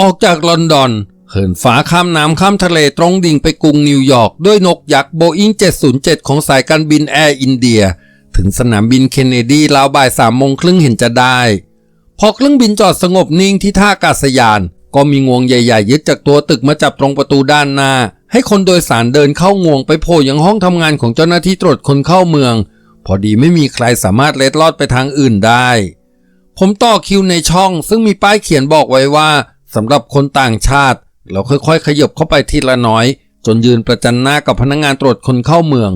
ออกจากลอนดอน เหินฟ้าข้ามน้ำข้ามทะเลตรงดิ่งไปกรุงนิวยอร์กด้วยนกยักษ์โบอิง707 ของสายการบินแอร์อินเดีย ถึงสนามบินเคนเนดีราวบ่ายสามโมงครึ่งเห็นจะได้ พอเครื่องบินจอดสงบนิ่งที่ท่าอากาศยาน ก็มีงวงใหญ่ๆยึดจากตัวตึกมาจับตรงประตูด้านหน้า ให้คนโดยสารเดินเข้างวงไปโผล่ยังห้องทำงานของเจ้าหน้าที่ตรวจคนเข้าเมือง พอดีไม่มีใครสามารถเล็ดลอดไปทางอื่นได้ ผมต่อคิวในช่องซึ่งมีป้ายเขียนบอกไว้ว่า สำหรับคนต่างชาติ เราค่อยๆ ขยบเข้าไปทีละน้อย จนยืนประจันหน้ากับพนักงานตรวจคนเข้าเมือง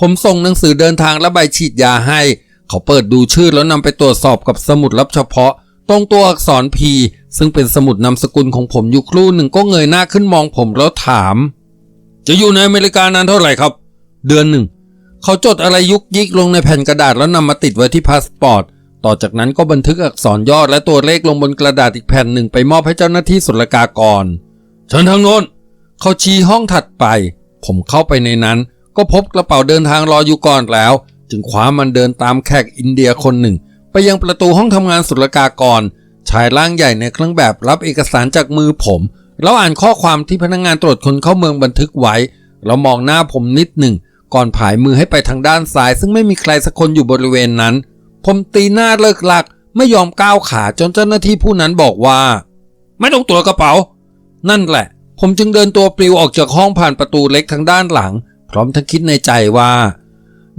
ผมส่งหนังสือเดินทางและใบฉีดยาให้ เขาเปิดดูชื่อแล้วนำไปตรวจสอบกับสมุดรับเฉพาะ ตรงตัวอักษรพีซึ่งเป็นสมุดนามสกุลของผมอยู่ครู่หนึ่งก็เงยหน้าขึ้นมองผมแล้วถาม จะอยู่ในอเมริกานานเท่าไหร่ครับ เดือนหนึ่ง เขาจดอะไรยุกยิกลงในแผ่นกระดาษแล้วนำมาติดไว้ที่พาสปอร์ต ต่อจากนั้นก็บันทึกอักษรย่อและตัวเลขลงบนกระดาษอีกแผ่นหนึ่งไปมอบให้เจ้าหน้าที่ศุลกากร เชิญทางโน้น เขาชี้ห้องถัดไป ผมเข้าไปในนั้น ก็พบกระเป๋าเดินทางรออยู่ก่อนแล้ว จึงคว้ามันเดินตามแขกอินเดียคนหนึ่ง ไปยังประตูห้องทำงานศุลกากร ชายร่างใหญ่ในเครื่องแบบรับเอกสารจากมือผม แล้วอ่านข้อความที่พนักงงานตรวจคนเข้าเมืองบันทึกไว้ แล้วมองหน้าผมนิดหนึ่ง ก่อนผายมือให้ไปทางด้านซ้าย ซึ่งไม่มีใครสักคนอยู่บริเวณนั้น ผมตีหน้าเลิกหลัก ไม่ยอมก้าวขาจนเจ้าหน้าที่ผู้นั้นบอกว่า ไม่ต้องตรวจกระเป๋า นั่นแหละ ผมจึงเดินตัวปลิวออกจากห้องผ่านประตูเล็กทางด้านหลัง พร้อมทั้งคิดในใจว่า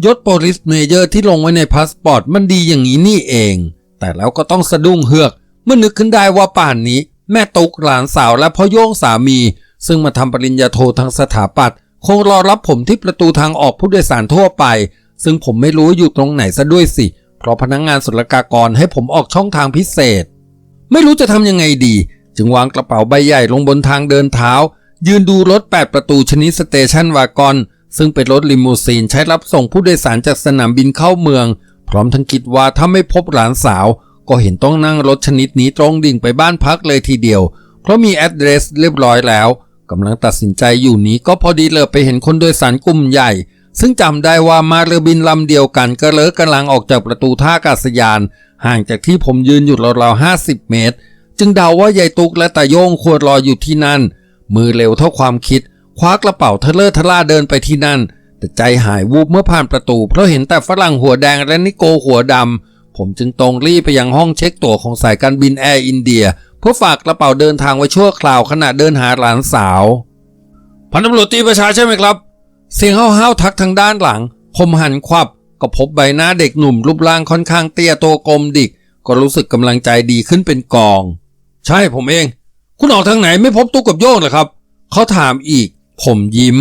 ยศโปลิสเมเยอร์ที่ลงไว้ในพาสปอร์ตมันดีอย่างนี้นี่เอง แต่แล้วก็ต้องสะดุ้งเฮือก เมื่อนึกขึ้นได้ว่าป่านนี้ แม่ตุกหลานสาวและพ่อโย่งสามี ซึ่งมาทำปริญญาโททางสถาปัตย์คงรอรับผมที่ประตูทางออกผู้โดยสารทั่วไป ซึ่งผมไม่รู้อยู่ตรงไหนซะด้วยสิ เพราะพนักงงานศุลกากรให้ผมออกช่องทางพิเศษ ไม่รู้จะทำยังไงดี จึงวางกระเป๋าใบใหญ่ลงบนทางเดินเท้า ยืนดูรถ 8 ประตูชนิดสเตชันวากอนซึ่งเป็นรถลิมูซีนใช้รับส่งผู้โดยสารจากสนามบินเข้าเมือง พร้อมทั้งคิดว่าถ้าไม่พบหลานสาว ก็เห็นต้องนั่งรถชนิดนี้ตรงดิ่งไปบ้านพักเลยทีเดียว เพราะมีแอดเดรสเรียบร้อยแล้วกำลังตัดสินใจอยู่นี้ก็พอดีเลยไปเห็นคนโดยสารกลุ่มใหญ่ ซึ่งจำได้ว่ามาเรือบินลำเดียวกันก็เลิกกำลังออกจากประตูท่าอากาศยาน ห่างจากที่ผมยืนอยู่ราวๆห้าสิบเมตร จึงเดาว่ายายตุกและตาโยงควรรออยู่ที่นั่น มือเร็วเท่าความคิด คว้ากระเป๋าเทเลอร์ทล่าเดินไปที่นั่น แต่ใจหายวูบเมื่อผ่านประตู เพราะเห็นแต่ฝรั่งหัวแดงและนิโกหัวดำผมจึงตรงรีบไปยังห้องเช็คตั๋วของสายการบินแอร์อินเดียเพื่อฝากกระเป๋าเดินทางไว้ชั่วคราวขณะเดินหาหลานสาวพันตำรวจตีประชาใช่ไหมครับ เสียงห้าวๆทักทางด้านหลัง ผมหันควับก็พบใบหน้าเด็กหนุ่มรูปร่างค่อนข้างเตี้ยโตกลมดิก ก็รู้สึกกำลังใจดีขึ้นเป็นกอง ใช่ผมเอง คุณออกทางไหนไม่พบตุ๊กกับโยงเหรอครับ เขาถามอีก ผมยิ้ม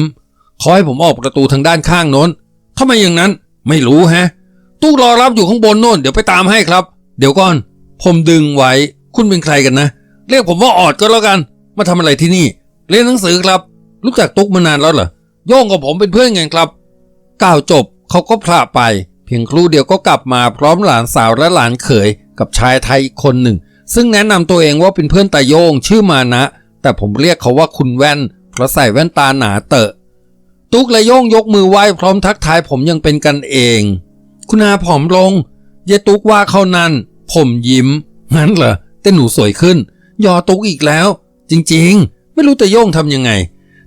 เขาให้ผมออกประตูทางด้านข้างโน้นทำไมอย่างนั้น ไม่รู้แฮะตุ๊กรอรับอยู่ข้างบนโน่น เดี๋ยวไปตามให้ครับ เดี๋ยวก่อน ผมดึงไว้ คุณเป็นใครกันนะ เรียกผมว่าออดก็แล้วกัน มาทำอะไรที่นี่ เรียนหนังสือครับ รู้จักตุ๊กมานานแล้วเหรอ โย่งกับผมเป็นเพื่อนไงครับ กล่าวจบเขาก็พลาไป เพียงครู่เดียวก็กลับมาพร้อมหลานสาวและหลานเขยกับชายไทยอีกคนหนึ่ง ซึ่งแนะนำตัวเองว่าเป็นเพื่อนตาโยงชื่อมานะ แต่ผมเรียกเขาว่าคุณแว่น เพราะใส่แว่นตาหนาเตอะ ตุ๊กและโยงยกมือไหว้พร้อมทักทายผมยังเป็นกันเอง คุณอาผอมลงเยตุ๊กว่าเขานั่น ผมยิ้ม งั้นเหรอแต่หนูสวยขึ้น ยอตุ๊กอีกแล้ว จริง ๆ ไม่รู้แต่โยงทำยังไง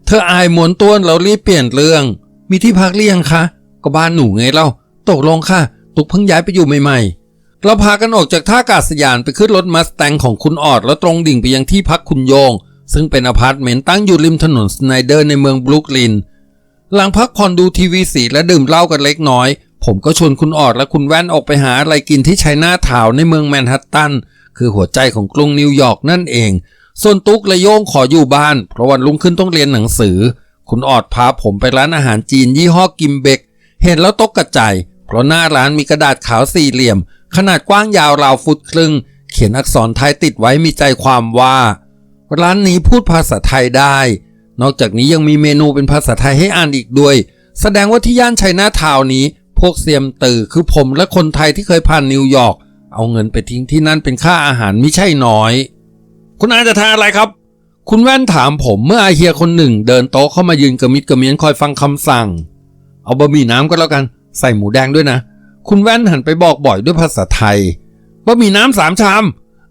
เธออายหมวนต้วนเรารีบเปลี่ยนเรื่อง มีที่พักเรียงคะ ก็บ้านหนูไงเล่า ตกลงค่ะ ตุกเพิ่งย้ายไปอยู่ใหม่ๆ เราพากันออกจากท่าอากาศยานไปขึ้นรถมัสแตงของคุณออด แล้วตรงดิ่งไปยังที่พักคุณโยง ซึ่งเป็นอพาร์ตเมนต์ตั้งอยู่ริมถนนสไนเดอร์ในเมืองบรุกลิน หลังพักผ่อนดูทีวีสีและดื่มเหล้ากันเล็กน้อย ผมก็ชวนคุณออดและคุณแว่นออกไปหาอะไรกินที่ชัยนาทาวในเมืองแมนฮัตตัน คือหัวใจของกรุงนิวยอร์กนั่นเอง ส่วนตุ๊กและโย่งขออยู่บ้าน เพราะวันรุ่งขึ้นต้องเรียนหนังสือ คุณออดพาผมไปร้านอาหารจีนยี่ห้อกิมเบก เห็นแล้วตกกระจายเพราะหน้าร้านมีกระดาษขาวสี่เหลี่ยม ขนาดกว้างยาวราวฟุตครึ่ง เขียนอักษรไทยติดไว้มีใจความว่า ร้านนี้พูดภาษาไทยได้ นอกจากนี้ยังมีเมนูเป็นภาษาไทยให้อ่านอีกด้วย แสดงว่าที่ย่านชัยนาทาวน์นี้ พวกเซียมตือคือผมและคนไทยที่เคยผ่านนิวยอร์กเอาเงินไปทิ้งที่นั่นเป็นค่าอาหารไม่ใช่น้อย คุณอาจะทานอะไรครับ คุณแว่นถามผมเมื่ออาเฮียคนหนึ่ง เดินโต๊ะเข้ามายืนกระมิดกระเมียนคอยฟังคำสั่ง เอาบะหมี่น้ำก็แล้วกัน ใส่หมูแดงด้วยนะ คุณแว่นหันไปบอกบ่อยด้วยภาษาไทย บะหมี่น้ำสามชาม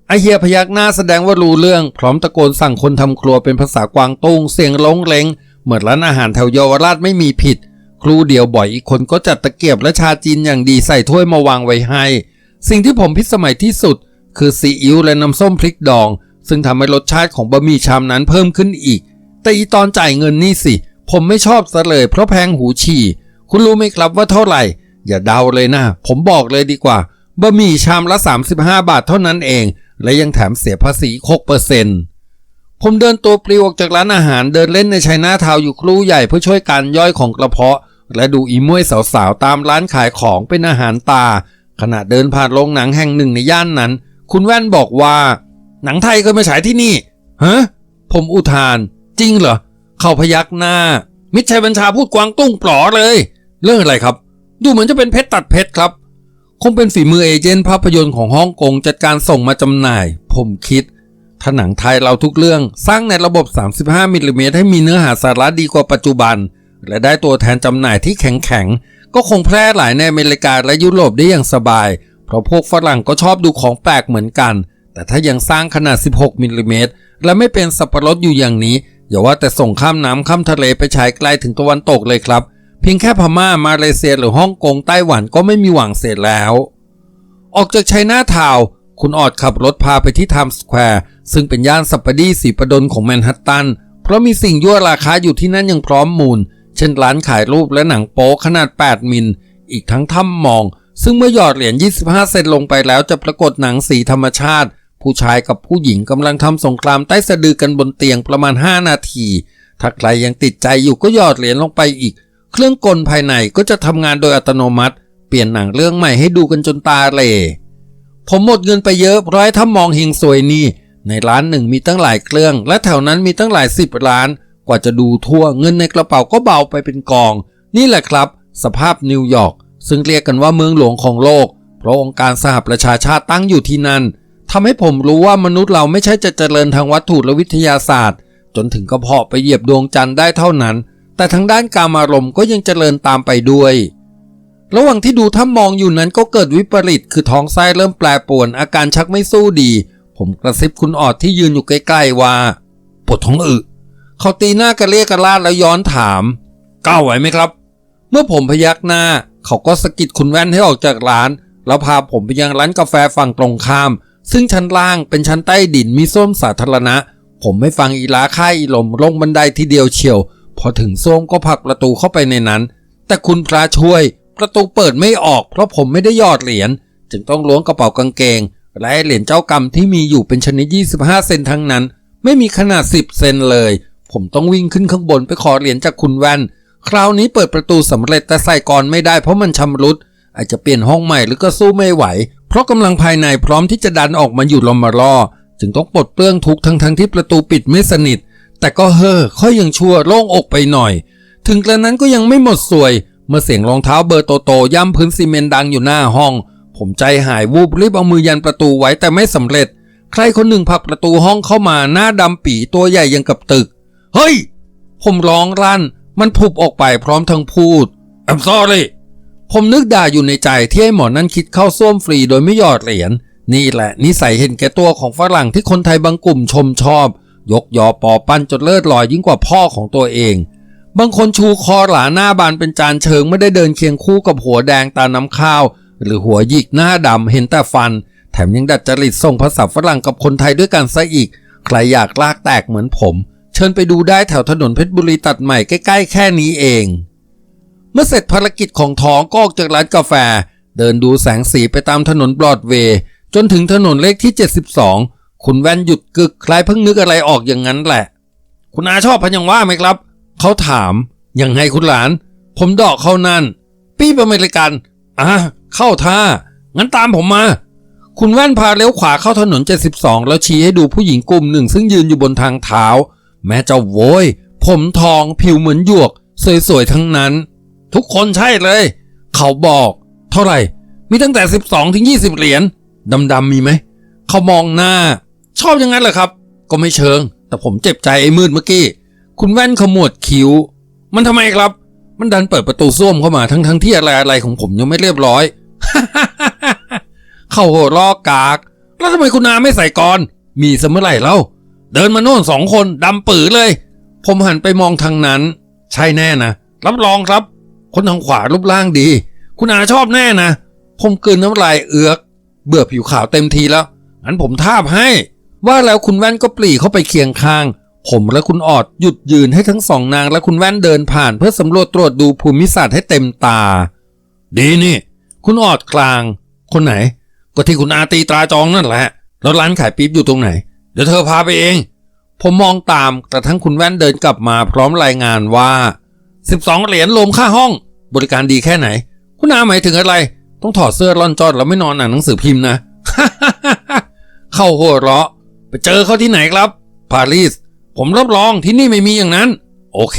ไอเฮียพยักหน้าแสดงว่ารู้เรื่อง พร้อมตะโกนสั่งคนทำครัวเป็นภาษากวางตุ้งเสียงลงเลงเหมือนร้านอาหารแถวเยาวราชไม่มีผิด ครูเดียวบ่อยอีกคนก็จัดตะเกียบและชาจีนอย่างดีใส่ถ้วยมาวางไว้ให้ สิ่งที่ผมพิสมัยที่สุด คือซีอิ๊วและน้ำส้มพริกดอง ซึ่งทำให้รสชาติของบะหมี่ชามนั้นเพิ่มขึ้นอีก แต่อีตอนจ่ายเงินนี่สิ ผมไม่ชอบซะเลย เพราะแพงหูฉี่ คุณรู้ไหมครับว่าเท่าไหร่ อย่าเดาเลยนะ ผมบอกเลยดีกว่า บะหมี่ชามละ 35 บาทเท่านั้นเอง และยังแถมเสียภาษี6%เปอร์เซ็นต์ผมเดินตัวปลิวออกจากร้านอาหารเดินเล่นในชัยนาทาวอยู่ครู่ใหญ่เพื่อช่วยการย่อยของกระเพาะ และดูอีมวยสาวๆ ตามร้านขายของเป็นอาหารตา ขณะเดินผ่านโรงหนังแห่งหนึ่งในย่านนั้น คุณแว่นบอกว่า หนังไทยเคยมาฉายที่นี่ฮะผมอุทาน จริงเหรอ เขาพยักหน้า มิตรชัยบัญชาพูดกวางตุ้งปลอเลย เรื่องอะไรครับ ดูเหมือนจะเป็นเพชรตัดเพชรครับ คงเป็นฝีมือเอเจนต์ภาพยนตร์ของฮ่องกงจัดการส่งมาจำหน่าย ผมคิดถ้าหนังไทยเราทุกเรื่องสร้างในระบบ 35มิลลิเมตรให้มีเนื้อหาสาระดีกว่าปัจจุบัน และได้ตัวแทนจำหน่ายที่แข็งแข็งๆก็คงแพร่หลายในอเมริกาและยุโรปได้อย่างสบาย เพราะพวกฝรั่งก็ชอบดูของแปลกเหมือนกัน แต่ถ้ายังสร้างขนาด 16มิลลิเมตรและไม่เป็นสับปะรดอยู่อย่างนี้ อย่าว่าแต่ส่งข้ามน้ำข้ามทะเลไปฉายไกลถึงตะวันตกเลยครับ เพียงแค่พม่ามาเลเซียหรือฮ่องกงไต้หวันก็ไม่มีหวังเสร็จแล้ว ออกจากชัยนาทาวคุณออดขับรถพาไปที่ไทม์สแควร์ซึ่งเป็นย่านสัปปดีสีประดนของแมนฮัตตัน เพราะมีสิ่งยั่วราคาอยู่ที่นั่นอย่างพร้อมมูล เช่นร้านขายรูปและหนังโป๊ขนาด 8 มิล อีกทั้งถ้ำมอง ซึ่งเมื่อหยอดเหรียญ 25 เซนลงไปแล้วจะปรากฏหนังสีธรรมชาติ ผู้ชายกับผู้หญิงกำลังทำสงครามใต้สะดือกันบนเตียงประมาณ 5 นาที ถ้าใครยังติดใจอยู่ก็ยอดเหรียญลงไปอีก เครื่องกลภายในก็จะทำงานโดยอัตโนมัติ เปลี่ยนหนังเรื่องใหม่ให้ดูกันจนตาเหล่ผมหมดเงินไปเยอะพราะให้ถ้ามองเฮงซวยนี่ในร้านหนึ่งมีตั้งหลายเครื่อง และแถวนั้นมีตั้งหลายสิบร้าน กว่าจะดูทั่วเงินในกระเป๋าก็เบาไปเป็นกอง นี่แหละครับ สภาพนิวยอร์กซึ่งเรียกกันว่าเมืองหลวงของโลก เพราะองค์การสหประชาชาติตั้งอยู่ที่นั่น ทำให้ผมรู้ว่ามนุษย์เราไม่ใช่จะเจริญทางวัตถุและวิทยาศาสตร์ จนถึงกระเพาะไปเหยียบดวงจันทร์ได้เท่านั้น แต่ทางด้านการอารมณ์ก็ยังเจริญตามไปด้วย ระหว่างที่ดูถ้ามองอยู่นั้นก็เกิดวิปริตคือท้องไส้เริ่มแปรปรวน อาการชักไม่สู้ดี ผมกระซิบคุณออดที่ยืนอยู่ใกล้ๆว่าปวดท้องอึเขาตีหน้ากระเรียกกระลาดแล้วย้อนถามก้าวไหวไหมครับ เมื่อผมพยักหน้า เขาก็สะกิดคุณแว่นให้ออกจากร้าน แล้วพาผมไปยังร้านกาแฟฝั่งตรงข้าม ซึ่งชั้นล่างเป็นชั้นใต้ดินมีส้วมสาธารณะ ผมไม่ฟังอีลาค่ายอีลมลงบันไดทีเดียวเชียว พอถึงส้วมก็ผลักประตูเข้าไปในนั้น แต่คุณพระช่วย ประตูเปิดไม่ออก เพราะผมไม่ได้ยอดเหรียญจึงต้องล้วงกระเป๋ากางเกงและเหรียญเจ้ากรรมที่มีอยู่เป็นชนิด 25 เซนทั้งนั้น ไม่มีขนาด 10 เซนเลย ผมต้องวิ่งขึ้นข้างบนไปขอเหรียญจากคุณแว่น คราวนี้เปิดประตูสำเร็จแต่ใส่ก่อนไม่ได้เพราะมันชำรุด อาจจะเปลี่ยนห้องใหม่หรือก็สู้ไม่ไหว ราะกำลังภายในพร้อมที่จะดันออกมาอยู่ลมมาล่อจึงต้องปลดเปลื้องทุกทั้งทั้งที่ประตูปิดไม่สนิท แต่ก็เฮ่อค่อยยังชั่วโล่งอกไปหน่อย ถึงกระนั้นก็ยังไม่หมดสวย เมื่อเสียงรองเท้าเบอร์โตๆย่ำพื้นซีเมนต์ดังอยู่หน้าห้อง ผมใจหายวูบรีบเอามือยันประตูไว้แต่ไม่สำเร็จ ใครคนหนึ่งผลักประตูห้องเข้ามาหน้าดำปีตัวใหญ่ยังกับตึก เฮ้ย ผมร้องลั่น มันผุบออกไปพร้อมทั้งพูด I'm sorry ผมนึกด่าอยู่ในใจที่ให้หมอนั่นคิดเข้าส้วมฟรีโดยไม่หยอดเหรียญนี่แหละ นิสัยเห็นแก่ตัวของฝรั่งที่คนไทยบางกลุ่มชมชอบ ยกยอปอปั้นจนเลิศลอยยิ่งกว่าพ่อของตัวเอง บางคนชูคอหลาหน้าบานเป็นจานเชิงไม่ได้เดินเคียงคู่กับหัวแดงตาน้ำข้าว หรือหัวหยิกหน้าดำเห็นแต่ฟัน แถมยังดัดจริตส่งภาษาฝรั่งกับคนไทยด้วยกันซะอีก ใครอยากลากแตกเหมือนผม เชิญไปดูได้แถวถนนเพชรบุรีตัดใหม่ใกล้ๆแค่นี้เอง มื่อเสร็จภารกิจของท้องก็ออกจากร้านกาแฟ เดินดูแสงสีไปตามถนนบรอดเวย์ จนถึงถนนเลขที่ 72 คุณแว่นหยุดกึกคล้ายเพิ่งนึกอะไรออกอย่างนั้นแหละ คุณอาชอบพันยังว่าไหมครับ เขาถาม ยังไงคุณหลาน ผมดอกเข้านั่น ปี้อเมริกันอะเข้าท่า งั้นตามผมมา คุณแว่นพาเลี้ยวขวาเข้าถนน 72 แล้วชี้ให้ดูผู้หญิงกลุ่มหนึ่ง ซึ่งยืนอยู่บนทางเท้า แม้จะโวย ผมทองผิวเหมือนหยวก สวยๆทั้งนั้น ทุกคนใช่เลย เขาบอก เท่าไหร่ มีตั้งแต่ 12ถึง20 เหรียญดำๆมีไหม เขามองหน้า ชอบอย่างนั้นเหรอครับ ก็ไม่เชิง แต่ผมเจ็บใจไอ้มืดเมื่อกี้ คุณแว่นขมวดคิ้ว มันทำไมครับ มันดันเปิดประตูส้วมเข้ามาทั้งทั้งๆที่อะไรอะไรของผมยังไม่เรียบร้อย เขาหัวลอกกาก แล้วทำไมคุณอาไม่ใส่ก่อน มีเสมอไหร่เล่า เดินมาโน่นสองคนดำปือเลย ผมหันไปมองทางนั้น ใช่แน่นะ รับรองครับ คนทางขวารูปร่างดี คุณอาชอบแน่นะ ผมเกลืนน้ำลายเอือก เบื่อผิวขาวเต็มทีแล้ว งั้นผมทาบให้ ว่าแล้วคุณแว่นก็ปรีเข้าไปเคียงข้าง ผมและคุณออดหยุดยืนให้ทั้งสองนางและคุณแว่นเดินผ่านเพื่อสำรวจตรวจดูภูมิศาสตร์ให้เต็มตา ดีนี่ คุณออดกลาง คนไหน ก็ที่คุณอาตีตราจองนั่นแหละ แล้วร้านขายปี๊บอยู่ตรงไหน เดี๋ยวเธอพาไปเอง ผมมองตามกระทั่งคุณแว่นเดินกลับมาพร้อมรายงานว่า 12 เหรียญรวมค่าห้อง บริการดีแค่ไหน คุณอาหมายถึงอะไร ต้องถอดเสื้อร่อนจอดแล้วไม่นอนอ่านหนังสือพิมพ์นะ เข้าหัวเราะ ไปเจอเขาที่ไหนครับ ปารีส ผมรับรองที่นี่ไม่มีอย่างนั้น โอเค